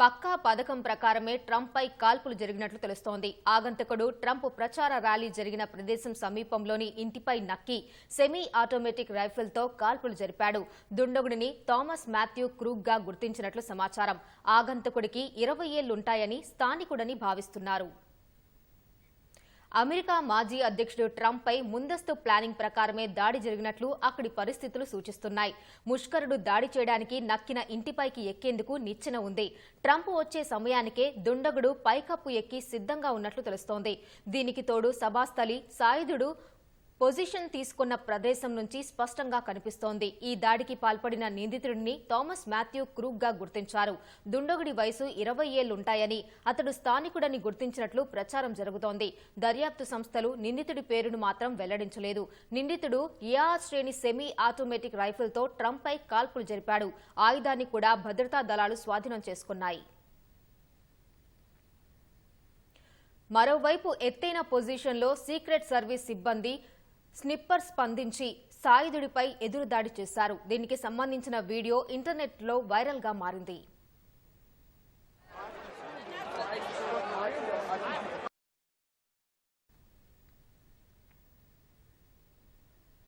పక్కా పథకం ప్రకారమే ట్రంప్పై కాల్పులు జరిగినట్లు తెలుస్తోంది. ఆగంతకుడు ట్రంప్ ప్రచార ర్యాలీ జరిగిన ప్రదేశం సమీపంలోని ఇంటిపై నక్కి సెమీ ఆటోమేటిక్ రైఫిల్తో కాల్పులు జరిపాడు. దుండగుడిని థామస్ మాథ్యూ క్రూగ్గా గుర్తించినట్లు సమాచారం. ఆగంతకుడికి ఇరవై ఏళ్ళుంటాయని స్థానికుడని భావిస్తున్నారు. అమెరికా మాజీ అధ్యక్షుడు ట్రంప్ పై ముందస్తు ప్లానింగ్ ప్రకారమే దాడి జరిగినట్లు అక్కడి పరిస్థితులు సూచిస్తున్నాయి. ముష్కరుడు దాడి చేయడానికి నక్కిన ఇంటిపైకి ఎక్కేందుకు నిచ్చెన ఉంది. ట్రంప్ వచ్చే సమయానికే దుండగుడు పైకప్పు ఎక్కి సిద్ధంగా ఉన్నట్లు తెలుస్తోంది. దీనికి తోడు సభాస్థలి సాయుధుడు పొజిషన్ తీసుకున్న ప్రదేశం నుంచి స్పష్టంగా కనిపిస్తోంది. ఈ దాడికి పాల్పడిన నిందితుడిని థామస్ మాథ్యూ క్రూగ్గా గుర్తించారు. దుండగుడి వయసు ఇరవై ఏళ్ళుంటాయని అతడు స్థానికుడని గుర్తించినట్లు ప్రచారం జరుగుతోంది. దర్యాప్తు సంస్థలు నిందితుడి పేరును మాత్రం వెల్లడించలేదు. నిందితుడు ఏఆర్ శ్రేణి సెమీ ఆటోమేటిక్ రైఫిల్తో ట్రంప్ పై కాల్పులు జరిపాడు. ఆయుధాన్ని కూడా భద్రతా దళాలు స్వాధీనం చేసుకున్నాయి. మరోవైపు ఎత్తైన పొజిషన్లో సీక్రెట్ సర్వీస్ సిబ్బంది స్నిప్పర్ స్పందించి సాయుధుడిపై ఎదురుదాడి చేశారు. దీనికి సంబంధించిన వీడియో ఇంటర్నెట్లో వైరల్గా మారింది.